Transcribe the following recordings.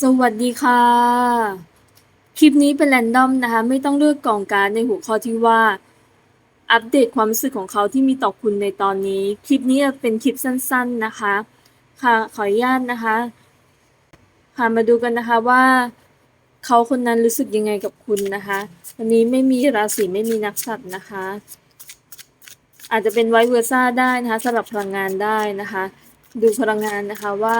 สวัสดีค่ะ คลิปนี้เป็นแรนดอมนะคะ ไม่ต้องเลือกกล่องการในหัวข้อที่ว่า อัปเดตความรู้สึกของเขาที่มีต่อคุณในตอนนี้ คลิปนี้จะเป็นคลิปสั้น ๆนะคะ ค่ะขออนุญาตนะคะ ค่ะมาดูกันนะคะว่า เขาคนนั้นรู้สึกยังไงกับคุณนะคะวันนี้ไม่มีราศีไม่มีนักสัตว์นะคะ อาจจะเป็นไวเวอร์ซ่าได้นะคะสำหรับพลังงานได้นะคะ ดูพลังงานนะคะว่า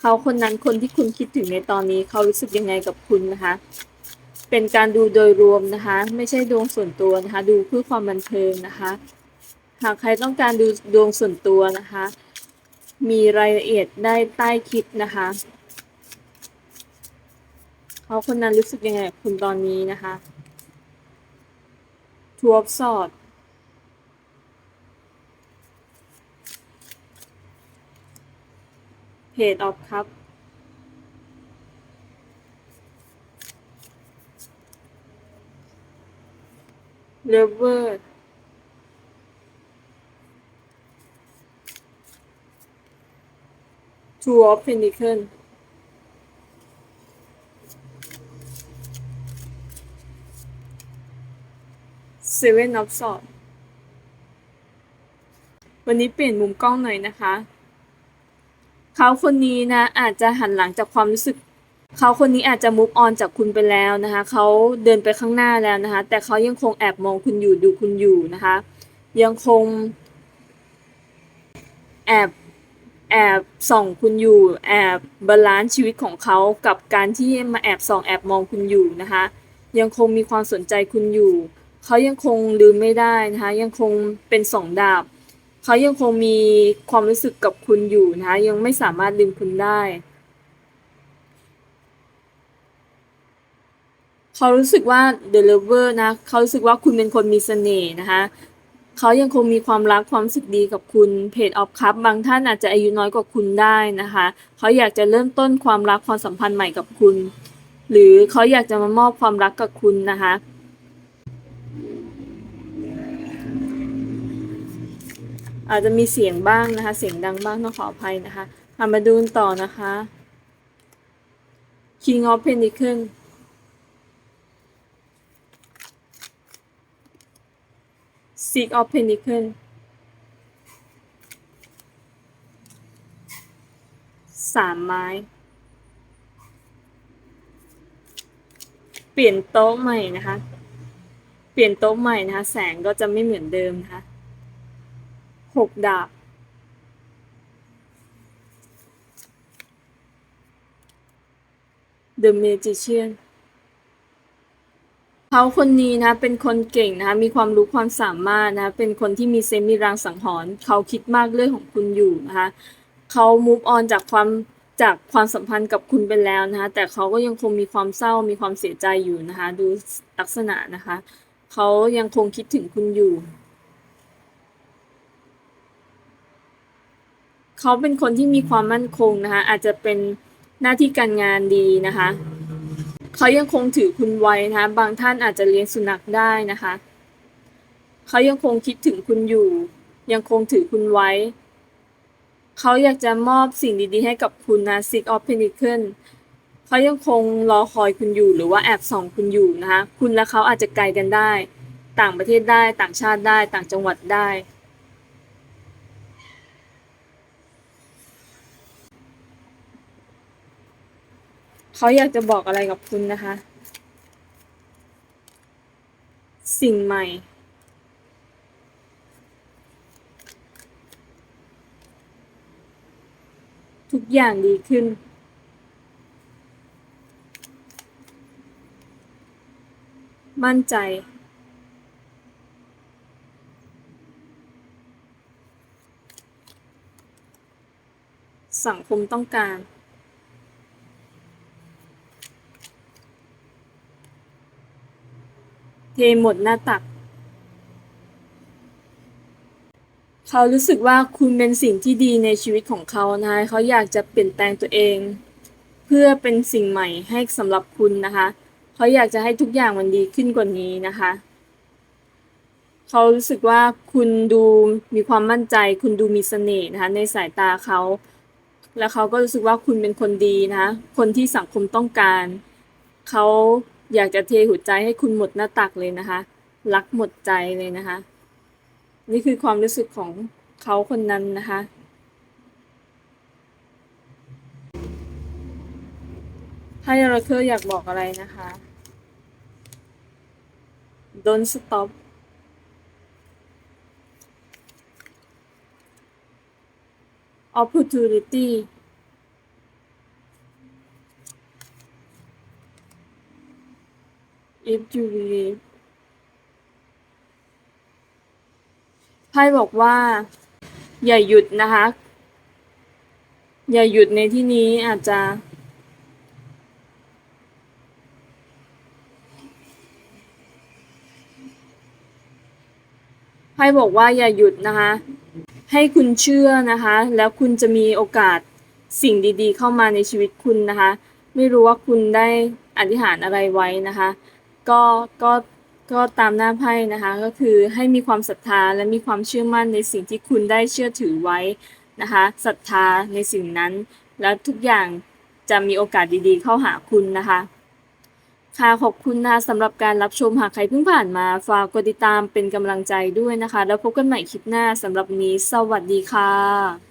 เขาคนนั้นคนที่คุณคิดถึงในตอนนี้เขารู้สึกยังไงกับคุณนะคะ เป็นการดูโดยรวมนะคะ ไม่ใช่ดวงส่วนตัวนะคะ ดูเพื่อความบันเทิงนะคะ หากใครต้องการดูดวงส่วนตัวนะคะ มีรายละเอียดได้ใต้คลิปนะคะเขาคนนั้นรู้สึกยังไงกับคุณตอนนี้นะคะทัวร์สอด เพ จออฟครับเลเวอร์ทูออฟเพนิเคิลเซเว่นออฟสอดวันนี้เปลี่ยนมุมกล้องหน่อยนะคะ เขาคนนี้นะอาจจะหันหลังจากความรู้สึก เขาคนนี้อาจจะมุกออนจากคุณไปแล้วนะคะเขาเดินไปข้างหน้าแล้วนะคะ แต่เขายังคงแอบมองคุณอยู่ดูคุณอยู่นะคะ ยังคง แอบแอบส่องคุณอยู่แอบบาลานซ์ชีวิตของเขากับการที่มาแอบส่องแอบมองคุณอยู่นะคะ ยังคงมีความสนใจคุณอยู่ เขายังคงลืมไม่ได้นะคะ ยังคงเป็นสองดาบ เขายังคงมีความรู้สึกกับคุณอยู่นะคะยังไม่สามารถลืมคุณได้ เขารู้สึกว่า The Lover นะเขารู้สึกว่าคุณเป็นคนมีเสน่ห์นะคะเขายังคงมีความรักความสึกดีกับคุณเพจออฟคัพบางท่านอาจจะอายุน้อยกว่าคุณได้นะคะเขาอยากจะเริ่มต้นความรักความสัมพันธ์ใหม่กับคุณ หรือเขาอยากจะมามอบความรักกับคุณนะคะ อาจจะมีเสียงบ้างนะคะ เสียงดังบ้างต้องขออภัยนะคะอะมาดูนต่อนะคะ King of Pentacles Six of Pentacle สามไม้ เปลี่ยนโต๊ะใหม่นะคะ เปลี่ยนโต๊ะใหม่นะคะ แสงก็จะไม่เหมือนเดิมนะคะ หกดาบ The Magician เขาคนนี้นะเป็นคนเก่งนะคะมีความรู้ความสามารถนะเป็นคนที่มีเซมีรางสังหรณ์เขาคิดมากเรื่องของคุณอยู่นะคะเขา move on จากความจากความสัมพันธ์กับคุณไปแล้วนะคะแต่เขาก็ยังคงมีความเศร้ามีความเสียใจอยู่นะคะดูลักษณะนะคะเขายังคงคิดถึงคุณอยู่ เขาเป็นคนที่มีความมั่นคงนะคะอาจจะเป็นหน้าที่การงานดีนะคะเขายังคงถือคุณไว้นะคะบางท่านอาจจะเลี้ยงสุนัขได้นะคะเขายังคงคิดถึงคุณอยู่ ยังคงถือคุณไว้ เขาอยากจะมอบสิ่งดีๆ ให้กับคุณนะ Six of Pentacles เขายังคงรอคอยคุณอยู่หรือว่าแอบส่องคุณอยู่นะคะคุณและเขาอาจจะไกลกันได้ ต่างประเทศได้ต่างชาติได้ต่างจังหวัดได้ เขาอยากจะบอกอะไรกับคุณนะคะ สิ่งใหม่ ทุกอย่างดีขึ้น มั่นใจสังคมต้องการ เทหมดหน้าตัก เขารู้สึกว่าคุณเป็นสิ่งที่ดีในชีวิตของเขานะคะเขาอยากจะเปลี่ยนแปลงตัวเอง เพื่อเป็นสิ่งใหม่ให้สำหรับคุณนะคะเขาอยากจะให้ทุกอย่างมันดีขึ้นกว่านี้นะคะเขารู้สึกว่าคุณดูมีความมั่นใจ คุณดูมีเสน่ห์นะคะในสายตาเขา แล้วเขาก็รู้สึกว่าคุณเป็นคนดีนะ คนที่สังคมต้องการ เขา อยากจะเทหัวใจให้คุณหมดหน้าตักเลยนะคะ รักหมดใจเลยนะคะ นี่คือความรู้สึกของเขาคนนั้นนะคะ ให้เราเคอร์อยากบอกอะไรนะคะ Don't stop opportunity if you believe ไพ่บอกว่า อย่าหยุดนะคะ อย่าหยุดในที่นี้อาจจะไพ่บอกว่าอย่าหยุดนะคะ ให้คุณเชื่อนะคะ แล้วคุณจะมีโอกาสสิ่งดีๆ เข้ามาในชีวิตคุณนะคะ ไม่รู้ว่าคุณได้อธิษฐานอะไรไว้นะคะ ก็ก็ก็ตามหน้าไพ่นะคะ ก็คือให้มีความศรัทธาและมีความเชื่อมั่นในสิ่งที่คุณได้เชื่อถือไว้นะคะศรัทธาในสิ่งนั้น แล้วทุกอย่างจะมีโอกาสดีๆ เข้าหาคุณนะคะ ค่ะขอบคุณนะคะสำหรับการรับชมหากใครเพิ่งผ่านมาฝากกดติดตามเป็นกำลังใจด้วยนะคะ แล้วพบกันใหม่คลิปหน้าสำหรับนี้ สวัสดีค่ะ